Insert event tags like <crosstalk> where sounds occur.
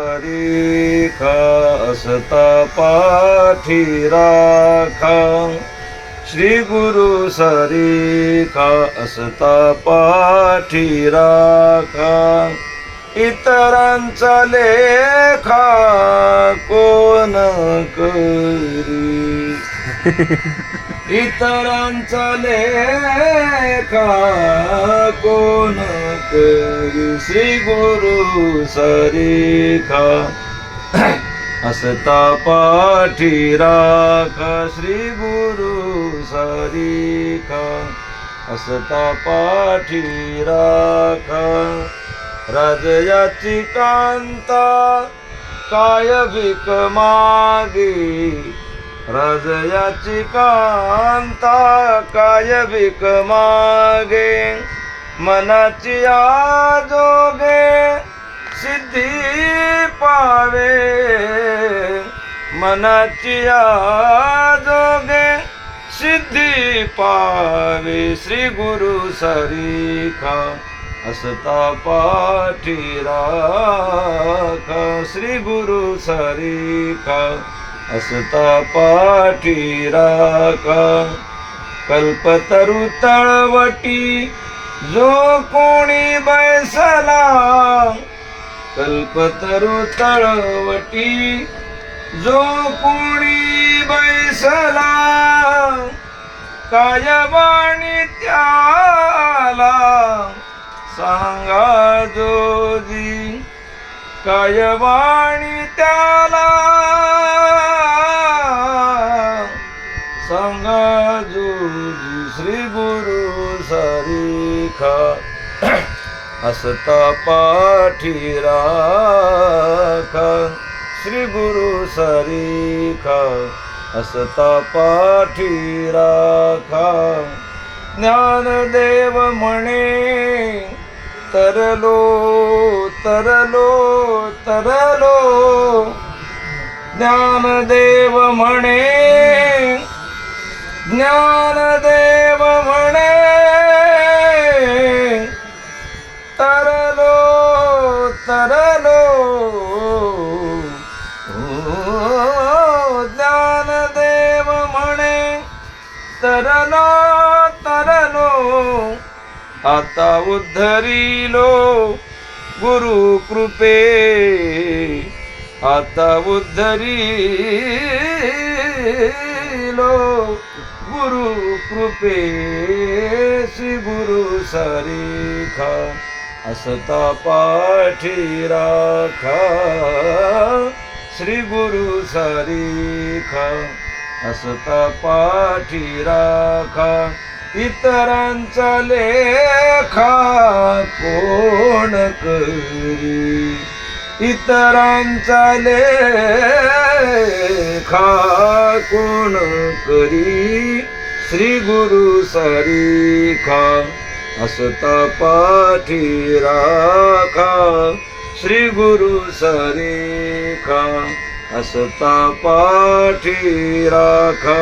रेखा असता पाठी राखा श्री गुरु सरेखा असता पाठी राखा इतरांचा लेखा कोण करी? <laughs> इतरांचा लेखा कोण श्री गुरु सरेखा। असता पाठी राखा श्री गुरु सरेखा। असता पाठी राखा। राजयाची कांता काय भीक मागे। राजयाची कांता काय भीक मागे। मनाची आजोगे सिद्धी पावे. मनाची आजोगे सिद्धी पावे. श्री गुरु सरीखा असता पाठी राखा. श्री गुरु सरीखा असता पाठी राखा. कल्पतरु तळवटी जो कोणी बैसला कल्पतरू तळवटी. जो कोणी बैसला कायवाणी त्याला सांगा जोजी. कायवाणी त्याला सांगा जोजी श्री गुरु सारीखा असता पाठी राखा श्री गुरु सरीखा असता पाठी राखा। ज्ञानदेव म्हणे तरलो तरलो तरलो। ज्ञानदेव म्हणे ज्ञानदेव म्हणे तरलो तरलो ओ, ज्ञानदेव म्हणे तरलो तरलो आता उद्धरिलो गुरु कृपे आता उद्धरिलो गुरु कृपे श्री गुरु सरीखा असता पाठी राखा श्री गुरु सरीखा असता पाठी राखा इतरांचा लेखा कोण करी? इतरांचा लेखा कोण करी. श्री गुरु सरीखा असता पाठी राखा. श्री गुरु सरीखा असता पाठी राखा.